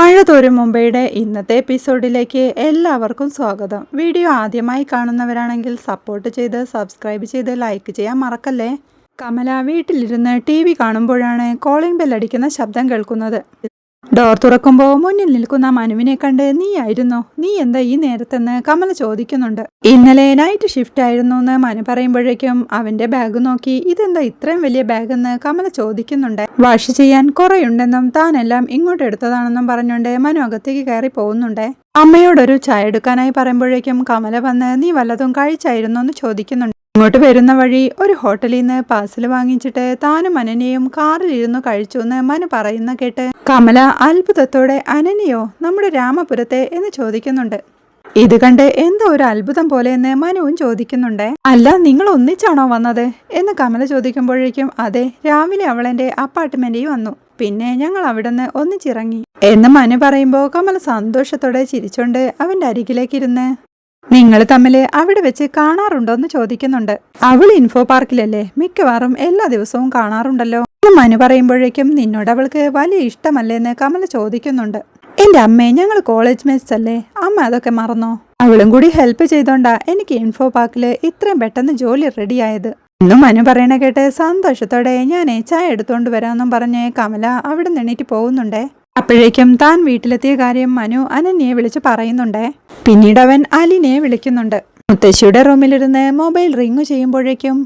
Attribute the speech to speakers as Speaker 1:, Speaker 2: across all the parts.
Speaker 1: മഴ തോരും മുംബൈയുടെ ഇന്നത്തെ എപ്പിസോഡിലേക്ക് എല്ലാവർക്കും സ്വാഗതം. വീഡിയോ ആദ്യമായി കാണുന്നവരാണെങ്കിൽ സപ്പോർട്ട് ചെയ്ത് സബ്സ്ക്രൈബ് ചെയ്ത് ലൈക്ക് ചെയ്യാൻ മറക്കല്ലേ? കമല വീട്ടിലിരുന്ന് ടി വി കാണുമ്പോഴാണ് കോളിംഗ് ബെൽ അടിക്കുന്ന ശബ്ദം കേൾക്കുന്നത്. ഡോർ തുറക്കുമ്പോൾ മുന്നിൽ നിൽക്കുന്ന മനുവിനെ കണ്ട് നീ ആയിരുന്നോ? നീ എന്താ ഈ നേരത്തെന്ന്? കമല ചോദിക്കുന്നുണ്ട്. ഇന്നലെ നൈറ്റ് ഷിഫ്റ്റ് ആയിരുന്നു എന്ന് മനു പറയുമ്പോഴേക്കും അവന്റെ ബാഗ് നോക്കി ഇതെന്താ ഇത്രയും വലിയ ബാഗ് എന്ന് കമല ചോദിക്കുന്നുണ്ട്. വാഷ് ചെയ്യാൻ കുറയുണ്ടെന്നും താനെല്ലാം ഇങ്ങോട്ട് എടുത്തതാണെന്നും പറഞ്ഞുകൊണ്ട് മനു അകത്തേക്ക് കയറി പോകുന്നുണ്ട്. അമ്മയോടൊരു ചായ എടുക്കാനായി പറയുമ്പോഴേക്കും കമല വന്ന് നീ വല്ലതും കഴിച്ചായിരുന്നോ? എന്ന് ചോദിക്കുന്നുണ്ട്. ഇങ്ങോട്ട് വരുന്ന വഴി ഒരു ഹോട്ടലിൽ നിന്ന് പാഴ്സൽ വാങ്ങിച്ചിട്ട് താനും അനനയും കാറിലിരുന്നു കഴിച്ചു എന്ന് മനു പറയുന്ന കേട്ട് കമല അത്ഭുതത്തോടെ അനനയോ നമ്മുടെ രാമപുരത്തെ എന്ന് ചോദിക്കുന്നുണ്ട്. ഇത് കണ്ട് എന്തോ ഒരു അത്ഭുതം പോലെ എന്ന് മനുവും ചോദിക്കുന്നുണ്ട്. അല്ല നിങ്ങൾ ഒന്നിച്ചാണോ വന്നത് എന്ന് കമല ചോദിക്കുമ്പോഴേക്കും അതെ രാവിലെ അവൾ എന്റെ അപ്പാർട്ട്മെന്റിൽ വന്നു. പിന്നെ ഞങ്ങൾ അവിടുന്ന് ഒന്നിച്ചിറങ്ങി എന്ന് മനു പറയുമ്പോൾ കമല സന്തോഷത്തോടെ ചിരിച്ചോണ്ട് അവന്റെ അരികിലേക്കിരുന്ന് നിങ്ങൾ തമ്മിൽ അവിടെ വെച്ച് കാണാറുണ്ടോ എന്ന് ചോദിക്കുന്നുണ്ട്. അവൾ ഇൻഫോ പാർക്കിലല്ലേ മിക്കവാറും എല്ലാ ദിവസവും കാണാറുണ്ടല്ലോ. മനു പറയുമ്പോഴേക്കും നിന്നോട് അവൾക്ക് വലിയ ഇഷ്ടമല്ലേ എന്ന് കമല ചോദിക്കുന്നുണ്ട്. എന്റെ അമ്മേ ഞങ്ങൾ കോളേജ് മേറ്റ്സ് അല്ലേ? അമ്മ അതൊക്കെ മറന്നോ? അവളും കൂടി ഹെൽപ്പ് ചെയ്തോണ്ടാ എനിക്ക് ഇൻഫോ പാർക്കിൽ ഇത്രയും പെട്ടെന്ന് ജോലി റെഡിയായത് ഇന്നും മനു പറയണ കേട്ട് സന്തോഷത്തോടെ ഞാനേ ചായ എടുത്തോണ്ട് വരാമെന്നും പറഞ്ഞ് കമല അവിടെ നിന്നിട്ട് പോകുന്നുണ്ടേ. അപ്പോഴേക്കും താൻ വീട്ടിലെത്തിയ കാര്യം മനു അനന്യയെ വിളിച്ച് പറയുന്നുണ്ടേ. പിന്നീട് അവൻ അലിനെ വിളിക്കുന്നുണ്ട്. മുത്തശ്ശിയുടെ റൂമിലിരുന്ന് മൊബൈൽ റിങ് ചെയ്യുമ്പോഴേക്കും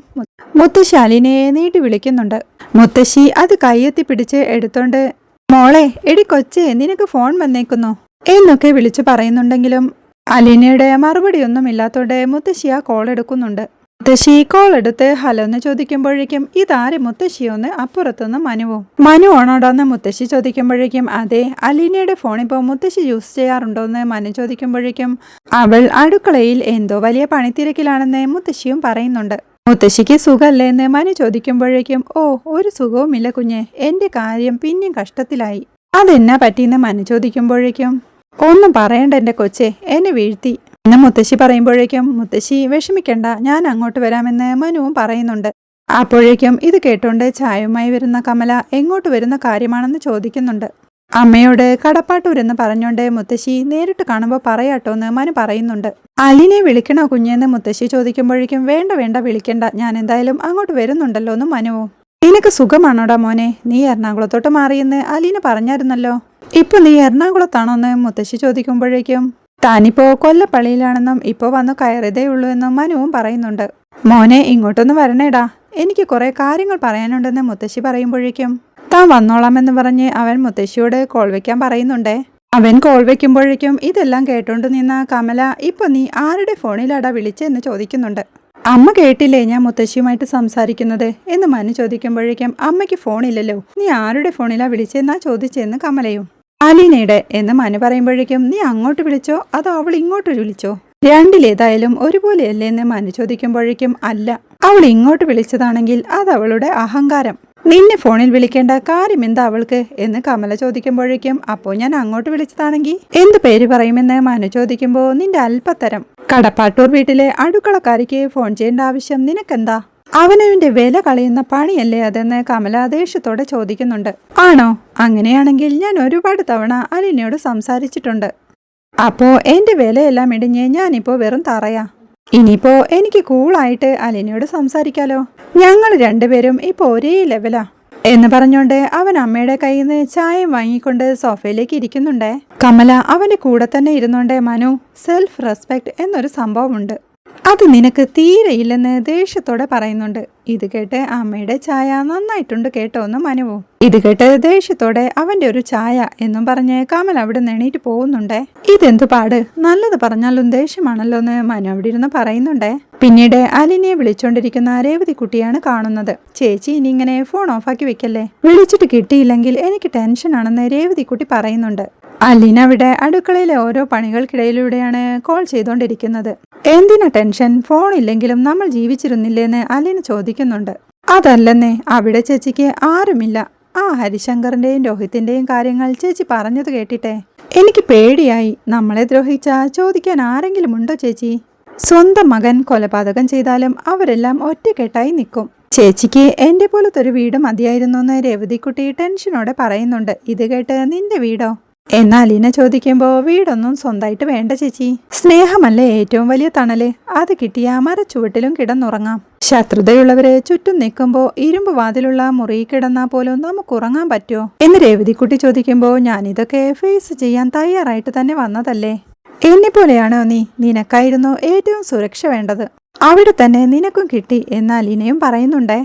Speaker 1: മുത്തശ്ശി അലിനയെ നീട്ടി വിളിക്കുന്നുണ്ട്. മുത്തശ്ശി അത് കയ്യെത്തി പിടിച്ച് എടുത്തോണ്ട് മോളെ എടി കൊച്ചേ നിനക്ക് ഫോൺ വന്നേക്കുന്നു. എന്നൊക്കെ വിളിച്ചു പറയുന്നുണ്ടെങ്കിലും അലീനയുടെ മറുപടിയൊന്നും ഇല്ലാത്തോടെ മുത്തശ്ശി ആ കോൾ എടുക്കുന്നുണ്ട്. മുത്തശ്ശി കോൾ എടുത്ത് ഹലോ എന്ന് ചോദിക്കുമ്പോഴേക്കും ഇതാര് മുത്തശ്ശിയൊന്ന് അപ്പുറത്തുനിന്ന് മനുവോ മനു. ഓണോടാന്ന് മുത്തശ്ശി ചോദിക്കുമ്പോഴേക്കും അതെ അലീനയുടെ ഫോണിപ്പോ മുത്തശ്ശി യൂസ് ചെയ്യാറുണ്ടോന്ന് മനു ചോദിക്കുമ്പോഴേക്കും അവൾ അടുക്കളയിൽ എന്തോ വലിയ പണിത്തിരക്കിലാണെന്ന് മുത്തശ്ശിയും പറയുന്നുണ്ട്. മുത്തശ്ശിക്ക് സുഖമല്ലേ എന്ന് മനു ചോദിക്കുമ്പോഴേക്കും ഓ ഒരു സുഖവുമില്ല കുഞ്ഞെ എന്റെ കാര്യം പിന്നെയും കഷ്ടത്തിലായി. അതെന്നാ പറ്റിയെന്ന് മനു ചോദിക്കുമ്പോഴേക്കും ഒന്നും പറയണ്ട എന്റെ കൊച്ചെ എന്നെ വീഴ്ത്തി. എന്ന് മുത്തശ്ശി പറയുമ്പോഴേക്കും മുത്തശ്ശി വിഷമിക്കണ്ട ഞാൻ അങ്ങോട്ട് വരാമെന്ന് മനുവും പറയുന്നുണ്ട്. അപ്പോഴേക്കും ഇത് കേട്ടുകൊണ്ട് ചായവുമായി വരുന്ന കമല എങ്ങോട്ട് വരുന്ന കാര്യമാണെന്ന് ചോദിക്കുന്നുണ്ട്. അമ്മയോട് കടപ്പാട്ടൂരെന്ന് പറഞ്ഞോണ്ട് മുത്തശ്ശി നേരിട്ട് കാണുമ്പോൾ പറയാട്ടോ എന്ന് മനു പറയുന്നുണ്ട്. അലിനെ വിളിക്കണോ കുഞ്ഞെന്ന് മുത്തശ്ശി ചോദിക്കുമ്പോഴേക്കും വേണ്ട വേണ്ട വിളിക്കണ്ട ഞാൻ എന്തായാലും അങ്ങോട്ട് വരുന്നുണ്ടല്ലോ എന്ന് മനുവോ നിനക്ക് സുഖമാണോടാ മോനെ? നീ എറണാകുളത്തോട്ട് മാറിയെന്ന് അലീന പറഞ്ഞായിരുന്നല്ലോ. ഇപ്പൊ നീ എറണാകുളത്താണോ? എന്ന് മുത്തശ്ശി ചോദിക്കുമ്പോഴേക്കും താനിപ്പോ കൊല്ലപ്പള്ളിയിലാണെന്നും ഇപ്പോ വന്നു കയറിയതേ ഉള്ളൂ എന്നും മനുവും പറയുന്നുണ്ട്. മോനെ ഇങ്ങോട്ടൊന്ന് വരണേടാ. എനിക്ക് കുറെ കാര്യങ്ങൾ പറയാനുണ്ടെന്ന് മുത്തശ്ശി പറയുമ്പോഴേക്കും താൻ വന്നോളാമെന്ന് പറഞ്ഞ് അവൻ മുത്തശ്ശിയോട് കോൾ വെക്കാൻ പറയുന്നുണ്ടേ? അവൻ കോൾ വെക്കുമ്പോഴേക്കും ഇതെല്ലാം കേട്ടോണ്ട് നിന്ന കമല ഇപ്പൊ നീ ആരുടെ ഫോണിലാടാ വിളിച്ചെന്ന് ചോദിക്കുന്നുണ്ട്. അമ്മ കേട്ടില്ലേ ഞാൻ മുത്തശ്ശിയുമായിട്ട് സംസാരിക്കുന്നത്? എന്ന് മനു ചോദിക്കുമ്പോഴേക്കും അമ്മയ്ക്ക് ഫോണില്ലല്ലോ. നീ ആരുടെ ഫോണിലാ വിളിച്ചെന്നാ ചോദിച്ചെന്ന് കമലയും. അലീനയുടെ എന്ന് മനു പറയുമ്പോഴേക്കും നീ അങ്ങോട്ട് വിളിച്ചോ? അതോ അവൾ ഇങ്ങോട്ട് വിളിച്ചോ? രണ്ടിലേതായാലും ഒരുപോലെയല്ലേ? എന്ന് മനു ചോദിക്കുമ്പോഴേക്കും അല്ല അവൾ ഇങ്ങോട്ട് വിളിച്ചതാണെങ്കിൽ അത് അവളുടെ അഹങ്കാരം. നിന്നെ ഫോണിൽ വിളിക്കേണ്ട കാര്യം എന്താ അവൾക്ക്? എന്ന് കമല ചോദിക്കുമ്പോഴേക്കും അപ്പോ ഞാൻ അങ്ങോട്ട് വിളിച്ചതാണെങ്കിൽ എന്ത് പേര് പറയുമെന്ന്? മനു ചോദിക്കുമ്പോ നിന്റെ അല്പത്തരം. കടപ്പാട്ടൂർ വീട്ടിലെ അടുക്കളക്കാരിക്ക് ഫോൺ ചെയ്യേണ്ട ആവശ്യം നിനക്കെന്താ? അവനവന്റെ വില കളയുന്ന പണിയല്ലേ അതെന്ന് കമല ദേഷ്യത്തോടെ ചോദിക്കുന്നുണ്ട്. ആണോ? അങ്ങനെയാണെങ്കിൽ ഞാൻ ഒരുപാട് തവണ അലിനയോട് സംസാരിച്ചിട്ടുണ്ട്. അപ്പോ എന്റെ വിലയെല്ലാം ഇടിഞ്ഞ് ഞാനിപ്പോ വെറും തറയാ. ഇനിയിപ്പോ എനിക്ക് കൂളായിട്ട് അലിനയോട് സംസാരിക്കാലോ. ഞങ്ങൾ രണ്ടുപേരും ഇപ്പൊ ഒരേ ലെവലാ. എന്ന് പറഞ്ഞോണ്ട് അവൻ അമ്മയുടെ കയ്യിൽ നിന്ന് ചായം വാങ്ങിക്കൊണ്ട് സോഫയിലേക്ക് ഇരിക്കുന്നുണ്ടേ. കമല അവന്റെ കൂടെ തന്നെ ഇരുന്നോണ്ടേ മനു സെൽഫ് റെസ്പെക്ട് എന്നൊരു സംഭവമുണ്ട്. അത് നിനക്ക് തീരെയില്ലെന്ന് ദേഷ്യത്തോടെ പറയുന്നുണ്ട്. ഇത് കേട്ട് അമ്മയുടെ ചായ നന്നായിട്ടുണ്ട് കേട്ടോ എന്ന് മനുവും ഇത് കേട്ട് ദേഷ്യത്തോടെ അവന്റെ ഒരു ചായ എന്നും പറഞ്ഞ് കമൽ അവിടെ എണീറ്റ് പോകുന്നുണ്ടേ. ഇതെന്തു പാട്? നല്ലത് പറഞ്ഞാലും ദേഷ്യമാണല്ലോ എന്ന് മനു അവിടെ ഇരുന്ന് പറയുന്നുണ്ടേ. പിന്നീട് അലിനെ വിളിച്ചോണ്ടിരിക്കുന്ന രേവതി കുട്ടിയാണ് കാണുന്നത്. ചേച്ചി ഇനി ഇങ്ങനെ ഫോൺ ഓഫാക്കി വെക്കല്ലേ? വിളിച്ചിട്ട് കിട്ടിയില്ലെങ്കിൽ എനിക്ക് ടെൻഷനാണെന്ന് രേവതി കുട്ടി പറയുന്നുണ്ട്. അലീന അവിടെ അടുക്കളയിലെ ഓരോ പണികൾക്കിടയിലൂടെയാണ് കോൾ ചെയ്തുകൊണ്ടിരിക്കുന്നത് എന്തിനാ ടെൻഷൻ ഫോൺ ഇല്ലെങ്കിലും നമ്മൾ ജീവിച്ചിരുന്നില്ലേന്ന് അലീന ചോദിക്കുന്നുണ്ട്. അതല്ലെന്നേ അവിടെ ചേച്ചിക്ക് ആരുമില്ല. ആ ഹരിശങ്കറിന്റെയും രോഹിത്തിന്റെയും കാര്യങ്ങൾ ചേച്ചി പറഞ്ഞത് കേട്ടിട്ടെ. എനിക്ക് പേടിയായി. നമ്മളെ ദ്രോഹിച്ച ചോദിക്കാൻ ആരെങ്കിലും ഉണ്ടോ ചേച്ചി? സ്വന്തം മകൻ കൊലപാതകം ചെയ്താലും അവരെല്ലാം ഒറ്റക്കെട്ടായി നിൽക്കും. ചേച്ചിക്ക് എന്റെ പോലത്തെ ഒരു വീട് മതിയായിരുന്നു എന്ന് രേവതിക്കുട്ടി ടെൻഷനോടെ പറയുന്നുണ്ട്. ഇത് കേട്ട് നിന്റെ വീടോ? എന്നാൽ അലീന ചോദിക്കുമ്പോൾ വീടൊന്നും സ്വന്തമായിട്ട് വേണ്ട ചേച്ചി. സ്നേഹമല്ലേ ഏറ്റവും വലിയ തണൽ? അത് കിട്ടിയ മരച്ചുവട്ടിലും കിടന്നുറങ്ങാം. ശത്രുതയുള്ളവരെ ചുറ്റും നിൽക്കുമ്പോൾ ഇരുമ്പ് വാതിലുള്ള മുറി കിടന്നാൽ പോലും നമുക്ക് ഉറങ്ങാൻ പറ്റുമോ എന്ന് രേവതിക്കുട്ടി ചോദിക്കുമ്പോൾ ഞാനിതൊക്കെ ഫേസ് ചെയ്യാൻ തയ്യാറായിട്ട് തന്നെ വന്നതല്ലേ? എന്നെ പോലെയാണോ നീ? നിനക്കായിരുന്നു ഏറ്റവും സുരക്ഷ വേണ്ടത്. അവിടെ തന്നെ നിനക്കും കിട്ടി എന്നാൽ ഇനയും പറയുന്നുണ്ടേ.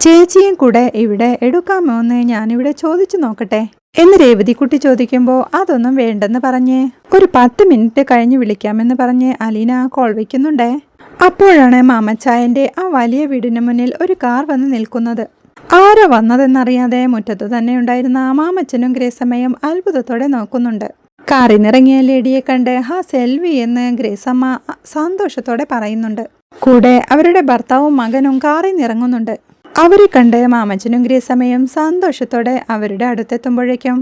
Speaker 1: ചേച്ചിയും കൂടെ ഇവിടെ എടുക്കാമോ എന്ന് ഞാനിവിടെ ചോദിച്ചു നോക്കട്ടെ. എന്ന് രേവതിക്കുട്ടി ചോദിക്കുമ്പോൾ അതൊന്നും വേണ്ടെന്ന് പറഞ്ഞ്. ഒരു പത്ത് മിനിറ്റ് കഴിഞ്ഞ് വിളിക്കാമെന്ന് പറഞ്ഞ് അലീന കോൾ വയ്ക്കുന്നുണ്ടേ അപ്പോഴാണ് മാമച്ചായന്റെ ആ വലിയ വീടിന് മുന്നിൽ ഒരു കാർ വന്ന് നിൽക്കുന്നത്. ആരോ വന്നതെന്നറിയാതെ മുറ്റത്ത് തന്നെ ഉണ്ടായിരുന്ന മാമച്ചനും ഗ്രേസമ്മയും അത്ഭുതത്തോടെ നോക്കുന്നുണ്ട്. കാറിനിറങ്ങിയ ലേഡിയെ കണ്ട് ഹാ സെൽവി എന്ന് ഗ്രേസമ്മ സന്തോഷത്തോടെ പറയുന്നുണ്ട്. കൂടെ അവരുടെ ഭർത്താവും മകനും കാറിൽ നിറങ്ങുന്നുണ്ട് അവരെ കണ്ട് മാമച്ചനും ഗ്രേസമ്മയും സന്തോഷത്തോടെ അവരുടെ അടുത്തെത്തുമ്പോഴേക്കും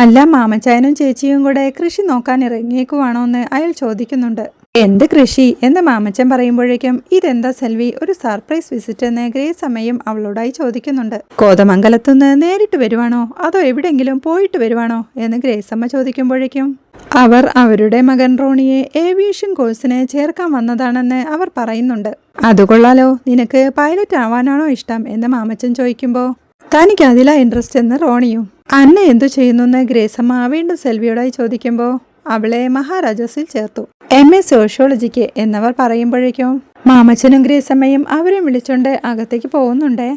Speaker 1: അല്ല മാമച്ചായനും ചേച്ചിയും കൂടെ കൃഷി നോക്കാൻ ഇറങ്ങിയേക്കുവാണോ എന്ന് അയാൾ ചോദിക്കുന്നുണ്ട്. എന്ത് കൃഷി എന്ന് മാമച്ചൻ പറയുമ്പോഴേക്കും ഇതെന്താ സെൽവി? ഒരു സർപ്രൈസ് വിസിറ്റ് എന്ന് അമ്മയും അവളോടായി ചോദിക്കുന്നുണ്ട്. കോതമംഗലത്തുനിന്ന് നേരിട്ട് വരുവാണോ? അതോ എവിടെങ്കിലും പോയിട്ട് വരുവാണോ? എന്ന് ഗ്രേസമ്മ ചോദിക്കുമ്പോഴേക്കും അവർ അവരുടെ മകൻ റോണിയെ ഏവിയേഷൻ കോഴ്സിന് ചേർക്കാൻ വന്നതാണെന്ന് അവർ പറയുന്നുണ്ട്. അതുകൊള്ളാലോ നിനക്ക് പൈലറ്റ് ആവാനാണോ ഇഷ്ടം? എന്ന് മാമച്ചൻ ചോദിക്കുമ്പോൾ തനിക്ക് അതിലാ ഇൻട്രസ്റ്റ് എന്ന് റോണിയും. അന്ന എന്തു ചെയ്യുന്നു? ഗ്രേസമ്മ വീണ്ടും സെൽവിയോടായി ചോദിക്കുമ്പോൾ അവളെ മഹാരാജസിൽ ചേർത്തു. എം എ സോഷ്യോളജിക്ക് എന്നവർ പറയുമ്പോഴേക്കും മാമച്ചനും ഗ്രേസമ്മയും അവരെ വിളിച്ചുകൊണ്ട് അകത്തേക്ക് പോകുന്നുണ്ടേ?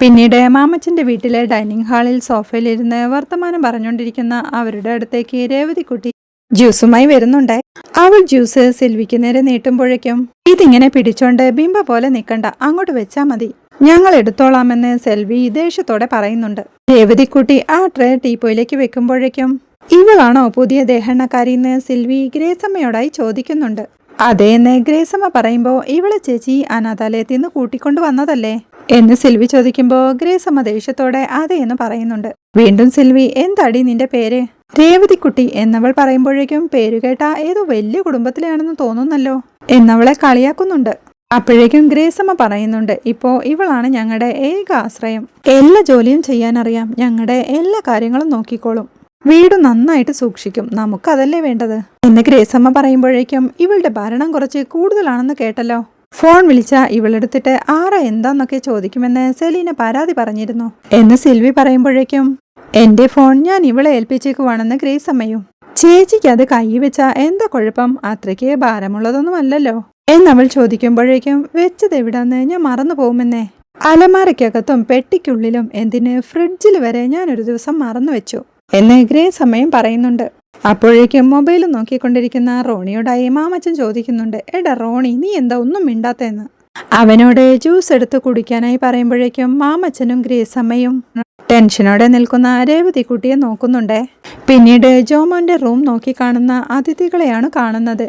Speaker 1: പിന്നീട് മാമച്ചന്റെ വീട്ടിലെ ഡൈനിങ് ഹാളിൽ സോഫയിലിരുന്ന് വർത്തമാനം പറഞ്ഞുകൊണ്ടിരിക്കുന്ന അവരുടെ അടുത്തേക്ക് രേവതിക്കുട്ടി ജ്യൂസുമായി വരുന്നുണ്ടേ. അവൾ ജ്യൂസ് സിൽവിക്ക് നേരെ നീട്ടുമ്പോഴേക്കും ഇതിങ്ങനെ പിടിച്ചോണ്ട് ബിംബ പോലെ നിൽക്കണ്ട അങ്ങോട്ട് വെച്ചാ മതി. ഞങ്ങൾ എടുത്തോളാമെന്ന് സെൽവി ദേഷ്യത്തോടെ പറയുന്നുണ്ട്. രേവതിക്കുട്ടി ആ ട്രേ ടീപ്പോയിലേക്ക് വെക്കുമ്പോഴേക്കും ഇവളാണോ പുതിയ ദേഹണ്ണക്കാരിന്ന് സിൽവി ഗ്രേസമ്മയോടായി ചോദിക്കുന്നുണ്ട്. അതേന്ന് ഗ്രേസമ്മ പറയുമ്പോൾ ഇവളെ ചേച്ചി അനാഥാലയത്തിൽ നിന്ന് കൂട്ടിക്കൊണ്ടു വന്നതല്ലേ? എന്ന് സിൽവി ചോദിക്കുമ്പോൾ ഗ്രേസമ്മ ദേഷ്യത്തോടെ അതേ എന്ന് പറയുന്നുണ്ട്. വീണ്ടും സിൽവി എന്താടി നിന്റെ പേര്? രേവതിക്കുട്ടി എന്നവൾ പറയുമ്പോഴേക്കും പേര് കേട്ട ഏതോ വലിയ കുടുംബത്തിലാണെന്ന് തോന്നുന്നല്ലോ എന്നവളെ കളിയാക്കുന്നുണ്ട്. അപ്പോഴേക്കും ഗ്രേസമ്മ പറയുന്നുണ്ട് ഇപ്പോ ഇവളാണ് ഞങ്ങളുടെ ഏക ആശ്രയം. എല്ലാ ജോലിയും ചെയ്യാനറിയാം. ഞങ്ങളുടെ എല്ലാ കാര്യങ്ങളും നോക്കിക്കോളും. വീട് നന്നായിട്ട് സൂക്ഷിക്കും. നമുക്കതല്ലേ വേണ്ടത്? എന്ന് ഗ്രേസമ്മ പറയുമ്പോഴേക്കും ഇവളുടെ ഭരണം കുറച്ച് കൂടുതലാണെന്ന് കേട്ടല്ലോ. ഫോൺ വിളിച്ച ഇവളെടുത്തിട്ട് ആരാ എന്താന്നൊക്കെ ചോദിക്കുമെന്ന് സെലീന പരാതി പറഞ്ഞിരുന്നു. എന്ന് സിൽവി പറയുമ്പോഴേക്കും എന്റെ ഫോൺ ഞാൻ ഇവളെ ഏൽപ്പിച്ചേക്കുവാണെന്ന് ഗ്രേസമ്മയും. ചേച്ചിക്ക് അത് കൈ വെച്ച എന്താ കുഴപ്പം? അത്രയ്ക്ക് ഭാരമുള്ളതൊന്നും അല്ലല്ലോ എന്നവൾ ചോദിക്കുമ്പോഴേക്കും വെച്ചത് എവിടാന്ന്? ഞാൻ മറന്നു പോകുമെന്നേ. അലമാരയ്ക്കകത്തും പെട്ടിക്കുള്ളിലും എന്തിന്? ഫ്രിഡ്ജിൽ വരെ ഞാൻ ഒരു ദിവസം മറന്നു വെച്ചു എന്ന് സമയം പറയുന്നുണ്ട്. അപ്പോഴേക്കും മൊബൈൽ നോക്കിക്കൊണ്ടിരിക്കുന്ന റോണിയോടായി മാമച്ചൻ ചോദിക്കുന്നുണ്ട് എടാ റോണി നീ എന്താ ഒന്നും മിണ്ടാത്തെന്ന് അവനോട് ജ്യൂസ് എടുത്ത് കുടിക്കാനായി പറയുമ്പോഴേക്കും മാമച്ചനും ഗ്രേസമ്മയും ടെൻഷനോടെ നിൽക്കുന്ന രേവതിക്കുട്ടിയെ നോക്കുന്നുണ്ടേ. പിന്നീട് ജോമോന്റെ റൂം നോക്കി കാണുന്ന അതിഥികളെയാണ് കാണുന്നത്.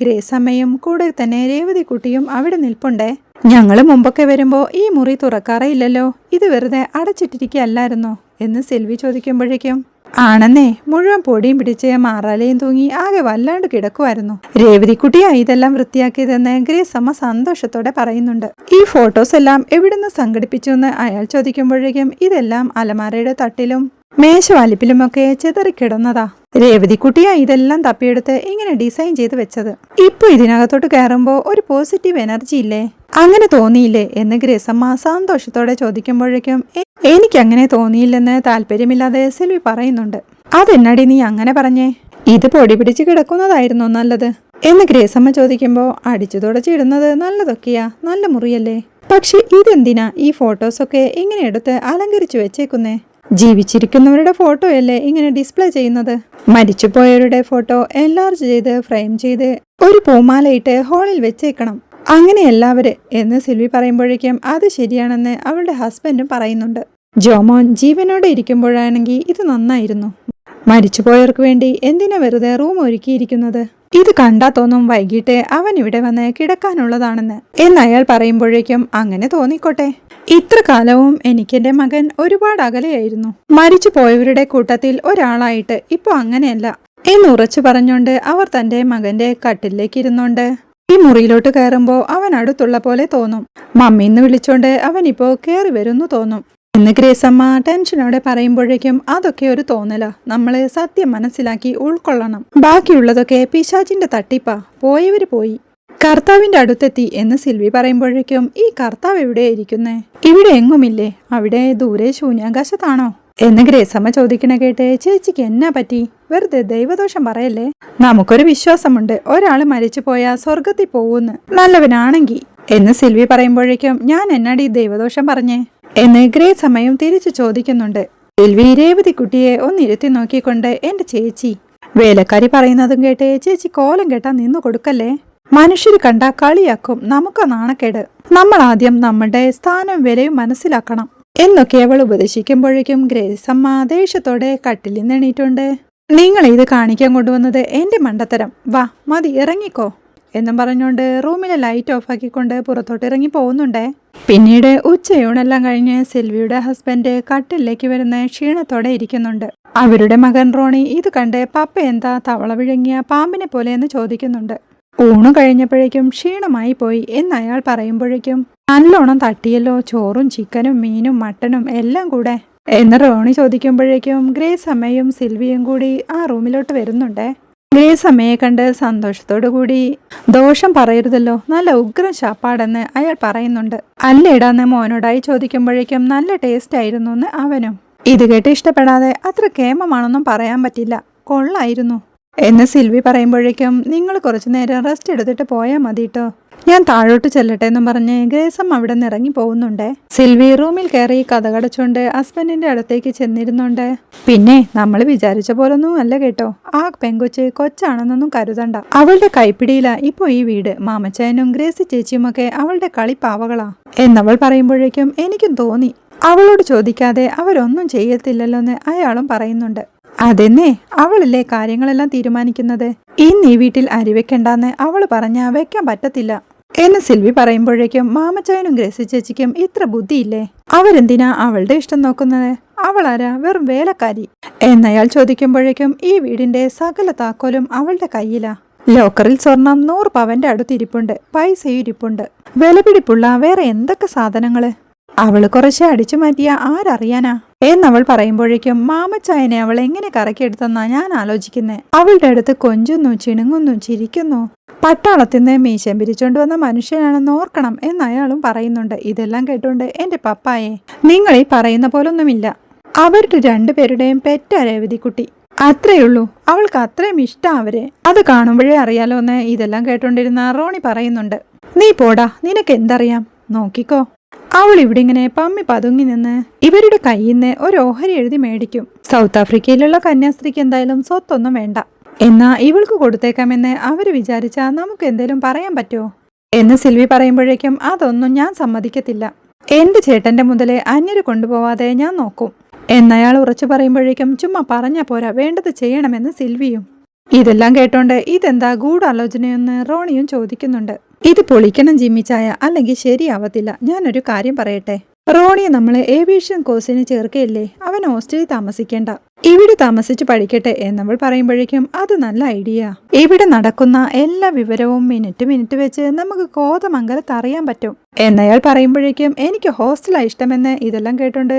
Speaker 1: ഗ്രേസമ്മയും കൂടെ തന്നെ രേവതിക്കുട്ടിയും അവിടെ നിൽപ്പുണ്ടേ. ഞങ്ങൾ മുമ്പൊക്കെ വരുമ്പോൾ ഈ മുറി തുറക്കാറേ ഇല്ലല്ലോ ഇത് വെറുതെ അടച്ചിട്ടിരിക്കുകയല്ലായിരുന്നോ? എന്ന് സെൽവി ചോദിക്കുമ്പോഴേക്കും ആണെന്നേ. മുഴുവൻ പൊടിയും പിടിച്ച് മാറാലയും തൂങ്ങി ആകെ വല്ലാണ്ട് കിടക്കുമായിരുന്നു രേവതിക്കുട്ടിയാ ഇതെല്ലാം വൃത്തിയാക്കിയതെന്ന് ഗ്രേസമ്മ സന്തോഷത്തോടെ പറയുന്നുണ്ട്. ഈ ഫോട്ടോസ് എല്ലാം എവിടുന്ന് സംഘടിപ്പിച്ചു എന്ന് അയാൾ ചോദിക്കുമ്പോഴേക്കും ഇതെല്ലാം അലമാരയുടെ തട്ടിലും മേശവാലിപ്പിലുമൊക്കെ ചെതറിക്കിടന്നതാ. രേവതിക്കുട്ടിയാ ഇതെല്ലാം തപ്പിയെടുത്ത് ഇങ്ങനെ ഡിസൈൻ ചെയ്ത് വെച്ചത്. ഇപ്പൊ ഇതിനകത്തോട്ട് കയറുമ്പോ ഒരു പോസിറ്റീവ് എനർജി ഇല്ലേ? അങ്ങനെ തോന്നിയില്ലേ? എന്ന് ഗ്രേസമ്മ സന്തോഷത്തോടെ ചോദിക്കുമ്പോഴേക്കും എനിക്ക് അങ്ങനെ തോന്നിയില്ലെന്ന് താല്പര്യമില്ലാതെ സെൽവി പറയുന്നുണ്ട്. അതെന്നടി നീ അങ്ങനെ പറഞ്ഞേ? ഇത് പൊടി പിടിച്ച് കിടക്കുന്നതായിരുന്നു നല്ലത്? എന്ന് ഗ്രേസമ്മ ചോദിക്കുമ്പോൾ അടിച്ചു തുടച്ചിടുന്നത് നല്ലതൊക്കെയാ നല്ല മുറിയല്ലേ? പക്ഷെ ഇതെന്തിനാ ഈ ഫോട്ടോസൊക്കെ ഇങ്ങനെ എടുത്ത് അലങ്കരിച്ചു വെച്ചേക്കുന്നേ? ജീവിച്ചിരിക്കുന്നവരുടെ ഫോട്ടോയല്ലേ ഇങ്ങനെ ഡിസ്പ്ലേ ചെയ്യുന്നത്? മരിച്ചുപോയവരുടെ ഫോട്ടോ എൻലാർജ് ചെയ്ത് ഫ്രെയിം ചെയ്ത് ഒരു പൂമാലയിട്ട് ഹാളിൽ വെച്ചേക്കണം. അങ്ങനെ എല്ലാവരും എന്ന് സിൽവി പറയുമ്പോഴേക്കും അത് ശരിയാണെന്ന് അവളുടെ ഹസ്ബൻഡും പറയുന്നുണ്ട്. ജോമോൻ ജീവനോടെ ഇരിക്കുമ്പോഴാണെങ്കിൽ ഇത് നന്നായിരുന്നു. മരിച്ചുപോയവർക്ക് വേണ്ടി എന്തിനാ വെറുതെ റൂം ഒരുക്കിയിരിക്കുന്നത്? ഇത് കണ്ടാ തോന്നും വൈകിട്ട് അവൻ ഇവിടെ വന്ന് കിടക്കാനുള്ളതാണെന്ന്. അയാൾ പറയുമ്പോഴേക്കും അങ്ങനെ തോന്നിക്കോട്ടെ. ഇത്ര കാലവും എനിക്കെന്റെ മകൻ ഒരുപാട് അകലെയായിരുന്നു. മരിച്ചു പോയവരുടെ കൂട്ടത്തിൽ ഒരാളായിട്ട് ഇപ്പൊ അങ്ങനെയല്ല. എന്ന് ഉറച്ചു പറഞ്ഞുകൊണ്ട് അവർ തന്റെ മകന്റെ കട്ടിലേക്ക് ഇരുന്നോണ്ട് ഈ മുറിയിലോട്ട് കയറുമ്പോൾ അവൻ അടുത്തുള്ള പോലെ തോന്നും. മമ്മി എന്ന് വിളിച്ചോണ്ട് അവൻ ഇപ്പോ കയറി വരുന്നു തോന്നും. എന്ന് ഗ്രേസമ്മ ടെൻഷനോടെ പറയുമ്പോഴേക്കും അതൊക്കെ ഒരു തോന്നല. നമ്മൾ സത്യം മനസ്സിലാക്കി ഉൾക്കൊള്ളണം. ബാക്കിയുള്ളതൊക്കെ പിശാചിന്റെ തട്ടിപ്പാ. പോയവര് പോയി. കർത്താവിന്റെ അടുത്തെത്തി എന്ന് സിൽവി പറയുമ്പോഴേക്കും ഈ കർത്താവ് എവിടെയായിരിക്കുന്നേ ഇവിടെ എങ്ങുമില്ലേ. അവിടെ ദൂരെ ശൂന്യാകാശത്താണോ? എന്ന് ഗ്രേസമ്മ ചോദിക്കണ കേട്ട് ചേച്ചിക്ക് എന്നാ പറ്റി? വെറുതെ ദൈവദോഷം പറയല്ലേ? നമുക്കൊരു വിശ്വാസമുണ്ട്. ഒരാൾ മരിച്ചു പോയാൽ സ്വർഗത്തിൽ പോവൂന്ന്. നല്ലവനാണെങ്കിൽ എന്ന് സിൽവി പറയുമ്പോഴേക്കും ഞാൻ എന്നാടി ദൈവദോഷം പറഞ്ഞേ? എന്ന് ഗ്രേസമ്മയും തിരിച്ചു ചോദിക്കുന്നുണ്ട്. സിൽവി രേവതിക്കുട്ടിയെ ഒന്നിരുത്തി നോക്കിക്കൊണ്ട് എന്റെ ചേച്ചി. വേലക്കാരി പറയുന്നതും കേട്ട് ചേച്ചി കോലം കേട്ടാ നിന്നു കൊടുക്കല്ലേ? മനുഷ്യർ കണ്ട കളിയാക്കും. നമുക്ക് നാണക്കേട്. നമ്മൾ ആദ്യം നമ്മുടെ സ്ഥാനം വിലയും മനസ്സിലാക്കണം. എന്നൊക്കെ അവൾ ഉപദേശിക്കുമ്പോഴേക്കും ഗ്രേസ് അമ്മ ദേഷ്യത്തോടെ കട്ടിൽ നിന്ന് എണീറ്റുണ്ട് നിങ്ങൾ ഇത് കാണിക്കാൻ കൊണ്ടുവന്നത് എന്റെ മണ്ടത്തരം. വാ മതി ഇറങ്ങിക്കോ എന്നും പറഞ്ഞുകൊണ്ട് റൂമിലെ ലൈറ്റ് ഓഫ് ഓഫാക്കിക്കൊണ്ട് പുറത്തോട്ട് ഇറങ്ങി പോകുന്നുണ്ടേ. പിന്നീട് ഉച്ചയൂണെല്ലാം കഴിഞ്ഞ് സിൽവിയുടെ ഹസ്ബൻഡ് കട്ടിലേക്ക് വരുന്ന ക്ഷീണത്തോടെ ഇരിക്കുന്നുണ്ട്. അവരുടെ മകൻ റോണി ഇത് കണ്ട് പപ്പ എന്താ തവള വിഴുങ്ങിയ പാമ്പിനെ പോലെ? എന്ന് ചോദിക്കുന്നുണ്ട്. ഊണ് കഴിഞ്ഞപ്പോഴേക്കും ക്ഷീണമായി പോയി എന്ന് അയാൾ പറയുമ്പോഴേക്കും നല്ലോണം തട്ടിയല്ലോ. ചോറും ചിക്കനും മീനും മട്ടനും എല്ലാം കൂടെ. എന്ന് റോണി ചോദിക്കുമ്പോഴേക്കും ഗ്രേസ് അമ്മയും സിൽവിയും കൂടി ആ റൂമിലോട്ട് വരുന്നുണ്ടേ. ഗ്രേസ് അമ്മയെ കണ്ട് സന്തോഷത്തോടു കൂടി ദോഷം പറയരുതല്ലോ. നല്ല ഉഗ്രൻ ശാപ്പാടെന്ന് അയാൾ പറയുന്നുണ്ട്. അല്ലേടാന്ന് മോനോടായി ചോദിക്കുമ്പോഴേക്കും നല്ല ടേസ്റ്റ് ആയിരുന്നു എന്ന് അവനും. ഇത് കേട്ട് ഇഷ്ടപ്പെടാതെ അത്ര കേമമാണെന്നും പറയാൻ പറ്റില്ല. കൊള്ളായിരുന്നു. എന്ന് സിൽവി പറയുമ്പോഴേക്കും നിങ്ങൾ കുറച്ചു നേരം റെസ്റ്റ് എടുത്തിട്ട് പോയാൽ മതി കേട്ടോ ഞാൻ താഴോട്ട് ചെല്ലട്ടെ എന്നും പറഞ്ഞ് ഗ്രേസം അവിടെ നിന്ന് ഇറങ്ങി പോകുന്നുണ്ട്. സിൽവി റൂമിൽ കയറി കഥകടച്ചുകൊണ്ട് ഹസ്ബൻഡിന്റെ അടുത്തേക്ക് ചെന്നിരുന്നുണ്ട്. പിന്നെ നമ്മൾ വിചാരിച്ച പോലൊന്നും അല്ല കേട്ടോ. ആ പെങ്കൊച്ച് കൊച്ചാണെന്നൊന്നും കരുതണ്ട. അവളുടെ കൈപ്പിടിയില ഇപ്പൊ ഈ വീട് മാമച്ചായനും ഗ്രേസി ചേച്ചിയുമൊക്കെ അവളുടെ കളിപ്പാവകളാ എന്നവൾ പറയുമ്പോഴേക്കും എനിക്കും തോന്നി. അവളോട് ചോദിക്കാതെ അവരൊന്നും ചെയ്യത്തില്ലല്ലോ എന്ന് അയാളും പറയുന്നുണ്ട്. അതെന്നെ അവളല്ലേ കാര്യങ്ങളെല്ലാം തീരുമാനിക്കുന്നത്? ഇന്ന് ഈ വീട്ടിൽ അരി വെക്കണ്ടെന്ന് അവൾ പറഞ്ഞാ വെക്കാൻ പറ്റത്തില്ല. എന്ന് സിൽവി പറയുമ്പോഴേക്കും മാമച്ചായനും ഗ്രേസി ചേച്ചിക്കും ഇത്ര ബുദ്ധിയില്ലേ? അവരെന്തിനാ അവളുടെ ഇഷ്ടം നോക്കുന്നത്? അവളാരാ? വെറും വേലക്കാരി. എന്നയാൾ ചോദിക്കുമ്പോഴേക്കും ഈ വീടിന്റെ സകല താക്കോലും അവളുടെ കയ്യിലാ. ലോക്കറിൽ സ്വർണം നൂറ് പവന്റെ അടുത്തിരിപ്പുണ്ട്. പൈസയും ഇരിപ്പുണ്ട് വിലപിടിപ്പുള്ള വേറെ എന്തൊക്കെ സാധനങ്ങൾ? അവൾ കുറച്ച് അടിച്ചു മാറ്റിയ ആരറിയാനാ? എന്നവൾ പറയുമ്പോഴേക്കും മാമച്ചായനെ അവൾ എങ്ങനെ കറക്കിയെടുത്തെന്നാ ഞാൻ ആലോചിക്കുന്നേ. അവളുടെ അടുത്ത് കൊഞ്ചുന്നു ചിണുങ്ങുന്നു ചിരിക്കുന്നു. പട്ടാളത്തിൽ നിന്ന് മീശം പിരിച്ചോണ്ട് വന്ന മനുഷ്യനാണെന്ന് ഓർക്കണം എന്ന് അയാളും പറയുന്നുണ്ട്. ഇതെല്ലാം കേട്ടുകൊണ്ട് എന്റെ പപ്പായെ നിങ്ങൾ ഈ പറയുന്ന പോലൊന്നുമില്ല. അവരുടെ രണ്ടുപേരുടെയും പെറ്റ രേവതിക്കുട്ടി. അത്രയുള്ളൂ. അവൾക്ക് അത്രയും ഇഷ്ടം അവരെ. അത് കാണുമ്പോഴേ അറിയാലോ എന്ന് ഇതെല്ലാം കേട്ടോണ്ടിരുന്ന റോണി പറയുന്നുണ്ട്. നീ പോടാ നിനക്ക് എന്തറിയാം? നോക്കിക്കോ. അവൾ ഇവിടെ ഇങ്ങനെ പമ്മി പതുങ്ങി നിന്ന് ഇവരുടെ കയ്യിൽ നിന്ന് ഒരു ഓഹരി എഴുതി മേടിക്കും. സൗത്ത് ആഫ്രിക്കയിലുള്ള കന്യാസ്ത്രീക്ക് എന്തായാലും സ്വത്തൊന്നും വേണ്ട. എന്നാ ഇവൾക്ക് കൊടുത്തേക്കാമെന്ന് അവർ വിചാരിച്ചാ നമുക്ക് എന്തേലും പറയാൻ പറ്റുമോ? എന്ന് സിൽവി പറയുമ്പോഴേക്കും അതൊന്നും ഞാൻ സമ്മതിക്കത്തില്ല. എന്റെ ചേട്ടന്റെ മുതലേ അന്യര് കൊണ്ടുപോവാതെ ഞാൻ നോക്കും. എന്നയാൾ ഉറച്ചു പറയുമ്പോഴേക്കും ചുമ്മാ പറഞ്ഞ പോരാ വേണ്ടത് ചെയ്യണമെന്ന് സിൽവിയും. ഇതെല്ലാം കേട്ടോണ്ട് ഇതെന്താ ഗൂഢാലോചനയെന്ന് റോണിയും ചോദിക്കുന്നുണ്ട്. ഇത് പൊളിക്കണം ജിമ്മിച്ചായ അല്ലെങ്കിൽ ശരിയാവത്തില്ല. ഞാനൊരു കാര്യം പറയട്ടെ? റോണിയെ നമ്മൾ ഏവിയേഷൻ കോഴ്സിന് ചേർക്കയില്ലേ? അവൻ ഹോസ്റ്റലിൽ താമസിക്കേണ്ട. ഇവിടെ താമസിച്ച് പഠിക്കട്ടെ എന്നവൾ പറയുമ്പോഴേക്കും അത് നല്ല ഐഡിയ. ഇവിടെ നടക്കുന്ന എല്ലാ വിവരവും മിനിറ്റ് മിനിറ്റ് വെച്ച് നമുക്ക് കോതമംഗലത്ത് അറിയാൻ പറ്റും. എന്നയാൾ പറയുമ്പോഴേക്കും എനിക്ക് ഹോസ്റ്റലാണ് ഇഷ്ടമെന്ന് ഇതെല്ലാം കേട്ടുണ്ട്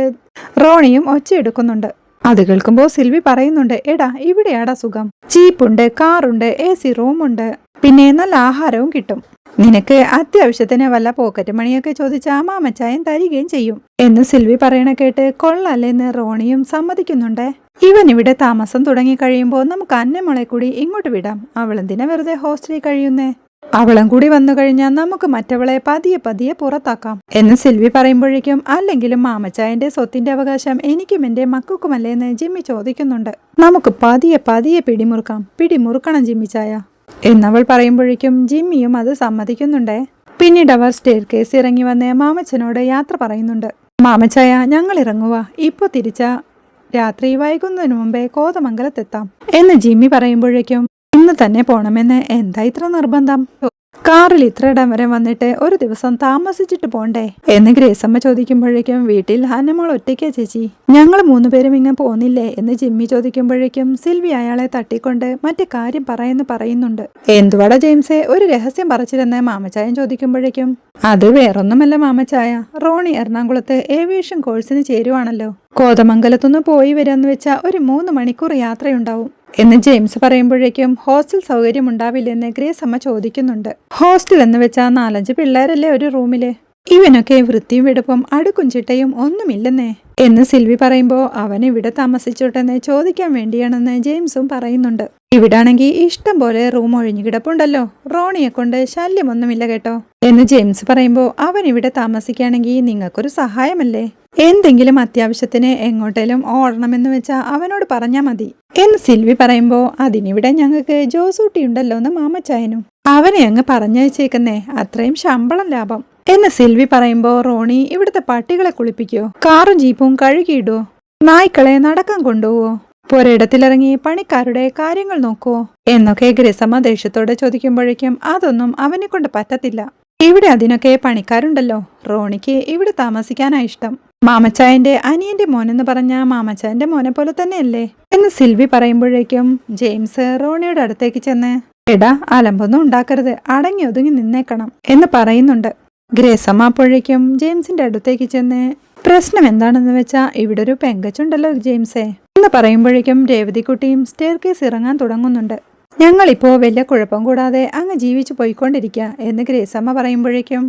Speaker 1: റോണിയും ഒച്ചയെടുക്കുന്നുണ്ട് അത് കേൾക്കുമ്പോൾ സിൽവി പറയുന്നുണ്ട് എടാ ഇവിടെയാടാ സുഖം. ചീപ്പുണ്ട് കാറുണ്ട് എ സി റൂമുണ്ട്. പിന്നെ നല്ല ആഹാരവും കിട്ടും. നിനക്ക് അത്യാവശ്യത്തിന് വല്ല പോക്കറ്റ് മണിയൊക്കെ ചോദിച്ചാ മാമച്ചായൻ തരികയും ചെയ്യും. എന്ന് സിൽവി പറയണ കേട്ട് കൊള്ളാലെന്ന് റോണിയും സമ്മതിക്കുന്നുണ്ട്. ഇവൻ ഇവിടെ താമസം തുടങ്ങി കഴിയുമ്പോൾ നമുക്ക് അന്നമോളെ കൂടി ഇങ്ങോട്ട് വിടാം. അവളെന്തിനാ വെറുതെ ഹോസ്റ്റലിൽ കഴിയുന്നേ? അവളും കൂടി വന്നു കഴിഞ്ഞാൽ നമുക്ക് മറ്റവളെ പതിയെ പതിയെ പുറത്താക്കാം. എന്ന് സിൽവി പറയുമ്പോഴേക്കും അല്ലെങ്കിലും മാമച്ചായന്റെ സ്വത്തിന്റെ അവകാശം എനിക്കും എന്റെ മക്കൾക്കുമല്ലേ എന്ന് ജിമ്മി ചോദിക്കുന്നുണ്ട്. നമുക്ക് പതിയെ പതിയെ പിടിമുറുക്കാം. പിടിമുറുക്കണം ജിമ്മിച്ചായ എന്നവൾ പറയുമ്പോഴേക്കും ജിമ്മിയും അത് സമ്മതിക്കുന്നുണ്ടേ. പിന്നീട് അവർ സ്റ്റെയർ കേസ് ഇറങ്ങി വന്ന് മാമച്ചനോട് യാത്ര പറയുന്നുണ്ട്. മാമച്ചായ ഞങ്ങൾ ഇറങ്ങുക ഇപ്പൊ തിരിച്ച. രാത്രി വൈകുന്നതിന് മുമ്പേ കോതമംഗലത്തെത്താം. എന്ന് ജിമ്മി പറയുമ്പോഴേക്കും ഇന്ന് തന്നെ പോണമെന്ന് എന്താ ഇത്ര നിർബന്ധം? കാറിൽ ഇത്ര ഇടം വരെ വന്നിട്ട് ഒരു ദിവസം താമസിച്ചിട്ട് പോണ്ടേ? എന്ന് ഗ്രേസമ്മ ചോദിക്കുമ്പോഴേക്കും വീട്ടിൽ ഹന്നമോൾ ഒറ്റയ്ക്കാ ചേച്ചി. ഞങ്ങൾ മൂന്നുപേരും ഇങ്ങനെ പോന്നില്ലേ? എന്ന് ജിമ്മി ചോദിക്കുമ്പോഴേക്കും സിൽവി അയാളെ തട്ടിക്കൊണ്ട് മറ്റു കാര്യം പറയുന്നു പറയുന്നുണ്ട്. എന്തുവാടാ ജെയിംസെ? ഒരു രഹസ്യം പറച്ചിരുന്ന മാമച്ചായൻ ചോദിക്കുമ്പോഴേക്കും അത് വേറൊന്നുമല്ല മാമച്ചായ. റോണി എറണാകുളത്ത് ഏവിയേഷൻ കോഴ്സിന് ചേരുവാണല്ലോ. കോതമംഗലത്തുനിന്ന് പോയി വരാന്ന് വെച്ചാൽ ഒരു മൂന്ന് മണിക്കൂർ യാത്രയുണ്ടാവും. എന്ന് ജെയിംസ് പറയുമ്പോഴേക്കും ഹോസ്റ്റൽ സൗകര്യം ഉണ്ടാവില്ലെന്ന് ഗ്രേസമ്മ ചോദിക്കുന്നുണ്ട്. ഹോസ്റ്റൽ എന്ന് വെച്ചാൽ നാലഞ്ച് പിള്ളേരല്ലേ ഒരു റൂമിൽ? ഇവനൊക്കെ വൃത്തിയും വെടുപ്പും അടുക്കും ചിട്ടയും ഒന്നുമില്ലെന്നേ. എന്ന് സിൽവി പറയുമ്പോൾ അവൻ ഇവിടെ താമസിച്ചോട്ടെന്ന് ചോദിക്കാൻ വേണ്ടിയാണെന്ന് ജെയിംസും പറയുന്നുണ്ട്. ഇവിടാണെങ്കിൽ ഇഷ്ടം പോലെ റൂം ഒഴിഞ്ഞു കിടപ്പുണ്ടല്ലോ. റോണിയെ കൊണ്ട് ശല്യമൊന്നുമില്ല കേട്ടോ. എന്ന് ജെയിംസ് പറയുമ്പോൾ അവൻ ഇവിടെ താമസിക്കുകയാണെങ്കിൽ നിങ്ങൾക്കൊരു സഹായമല്ലേ? എന്തെങ്കിലും അത്യാവശ്യത്തിന് എങ്ങോട്ടേലും ഓടണമെന്ന് വെച്ചാൽ അവനോട് പറഞ്ഞാൽ മതി. എന്ന് സിൽവി പറയുമ്പോൾ അതിനിവിടെ ഞങ്ങൾക്ക് ജോസൂട്ടി ഉണ്ടല്ലോ എന്ന് മാമച്ചായനും. അവനെ അങ്ങ് പറഞ്ഞയച്ചേക്കുന്നേ അത്രയും ശമ്പളം ലാഭം. എന്ന് സിൽവി പറയുമ്പോൾ റോണി ഇവിടുത്തെ പട്ടികളെ കുളിപ്പിക്കോ? കാറും ജീപ്പും കഴുകിയിടോ? നായ്ക്കളെ നടക്കാൻ കൊണ്ടുപോവോ? പുരയിടത്തിലിറങ്ങി പണിക്കാരുടെ കാര്യങ്ങൾ നോക്കുവോ? എന്നൊക്കെ ഗ്രസമ്മ ദേഷ്യത്തോടെ ചോദിക്കുമ്പോഴേക്കും അതൊന്നും അവനെ കൊണ്ട് പറ്റത്തില്ല. ഇവിടെ അതിനൊക്കെ പണിക്കാരുണ്ടല്ലോ. റോണിക്ക് ഇവിടെ താമസിക്കാനാ ഇഷ്ടം. മാമച്ചായന്റെ അനിയന്റെ മോനെന്ന് പറഞ്ഞ മാമച്ചായന്റെ മോനെ പോലെ തന്നെയല്ലേ? എന്ന് സിൽവി പറയുമ്പോഴേക്കും ജെയിംസ് റോണിയുടെ അടുത്തേക്ക് ചെന്ന് എടാ അലമ്പൊന്നും ഉണ്ടാക്കരുത്. അടങ്ങി ഒതുങ്ങി നിന്നേക്കണം എന്ന് പറയുന്നുണ്ട്. ഗ്രേസമ്മ അപ്പോഴേക്കും ജെയിംസിന്റെ അടുത്തേക്ക് ചെന്ന് പ്രശ്നം എന്താണെന്ന് വെച്ചാ ഇവിടെ ഒരു പെങ്കച്ചുണ്ടല്ലോ ജെയിംസേ എന്ന് പറയുമ്പോഴേക്കും രേവതിക്കുട്ടിയും സ്റ്റെയർ കേസ് ഇറങ്ങാൻ തുടങ്ങുന്നുണ്ട്. ഞങ്ങളിപ്പോ വലിയ കുഴപ്പം കൂടാതെ അങ്ങ് ജീവിച്ചു പോയിക്കൊണ്ടിരിക്കുക എന്ന് ഗ്രേസമ്മ പറയുമ്പോഴേക്കും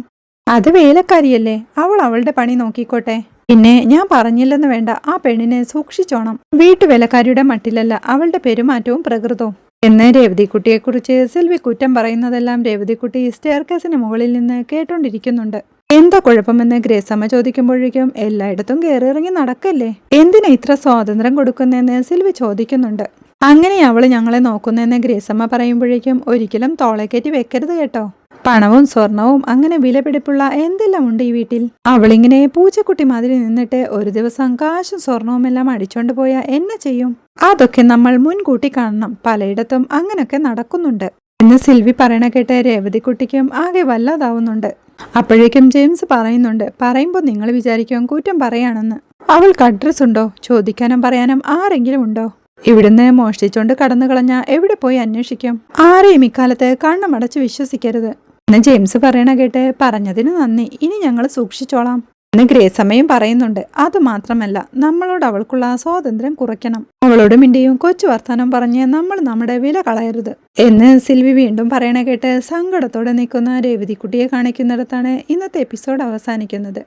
Speaker 1: അത് വേലക്കാരിയല്ലേ അവൾ അവളുടെ പണി നോക്കിക്കോട്ടെ. പിന്നെ ഞാൻ പറഞ്ഞില്ലെന്ന് വേണ്ട ആ പെണ്ണിനെ സൂക്ഷിച്ചോണം. വീട്ടുവേലക്കാരിയുടെ മട്ടിലല്ല അവളുടെ പെരുമാറ്റവും പ്രകൃതവും. എന്ന് രേവതിക്കുട്ടിയെക്കുറിച്ച് സിൽവി കുറ്റം പറയുന്നതെല്ലാം രേവതിക്കുട്ടി സ്റ്റെയർക്കേസിന് മുകളിൽ നിന്ന് കേട്ടോണ്ടിരിക്കുന്നുണ്ട്. എന്താ കുഴപ്പമെന്ന് ഗ്രേസമ്മ ചോദിക്കുമ്പോഴേക്കും എല്ലായിടത്തും കയറിയിറങ്ങി നടക്കല്ലേ? എന്തിനാ ഇത്ര സ്വാതന്ത്ര്യം കൊടുക്കുന്നതെന്ന് സിൽവി ചോദിക്കുന്നുണ്ട്. അങ്ങനെ അവൾ ഞങ്ങളെ നോക്കുന്നതെന്ന് ഗ്രേസമ്മ പറയുമ്പോഴേക്കും ഒരിക്കലും തോളേക്കറ്റി വെക്കരുത് കേട്ടോ. പണവും സ്വർണവും അങ്ങനെ വിലപിടിപ്പുള്ള എന്തെല്ലാം ഉണ്ട് ഈ വീട്ടിൽ? അവളിങ്ങനെ പൂച്ചക്കുട്ടി മാതിരി നിന്നിട്ട് ഒരു ദിവസം കാശും സ്വർണവും എല്ലാം അടിച്ചോണ്ട് പോയാ എന്നെ ചെയ്യും? അതൊക്കെ നമ്മൾ മുൻകൂട്ടി കാണണം. പലയിടത്തും അങ്ങനൊക്കെ നടക്കുന്നുണ്ട്. എന്ന് സിൽവി പറയണ കേട്ട് രേവതിക്കുട്ടിക്കും ആകെ വല്ലാതാവുന്നുണ്ട്. അപ്പോഴേക്കും ജെയിംസ് പറയുന്നുണ്ട് പറയുമ്പോൾ നിങ്ങൾ വിചാരിക്കും കുറ്റം പറയാണെന്ന്. അവൾക്ക് അഡ്രസ് ഉണ്ടോ? ചോദിക്കാനും പറയാനും ആരെങ്കിലും ഉണ്ടോ? ഇവിടുന്ന് മോഷ്ടിച്ചോണ്ട് കടന്നു കളഞ്ഞ എവിടെ പോയി അന്വേഷിക്കും? ആരെയും ഇക്കാലത്ത് കണ്ണമടച്ച് വിശ്വസിക്കരുത്. എന്ന് ജെയിംസ് പറയണ കേട്ടെ പറഞ്ഞതിന് നന്ദി. ഇനി ഞങ്ങൾ സൂക്ഷിച്ചോളാം. എന്ന് ഗ്രേസമ്മയും പറയുന്നുണ്ട്. അത് മാത്രമല്ല നമ്മളോട് അവൾക്കുള്ള സ്വാതന്ത്ര്യം കുറയ്ക്കണം. അവളോട് മിണ്ടിയും കൊച്ചു വർത്താനം പറഞ്ഞ് നമ്മൾ നമ്മുടെ വില കളയരുത്. എന്ന് സിൽവി വീണ്ടും പറയണ കേട്ട് സങ്കടത്തോടെ നിൽക്കുന്ന രേവതിക്കുട്ടിയെ കാണിക്കുന്നിടത്താണ് ഇന്നത്തെ എപ്പിസോഡ് അവസാനിക്കുന്നത്.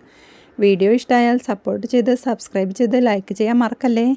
Speaker 1: വീഡിയോ ഇഷ്ടമായാൽ സപ്പോർട്ട് ചെയ്ത് സബ്സ്ക്രൈബ് ചെയ്ത് ലൈക്ക് ചെയ്യാൻ മറക്കല്ലേ?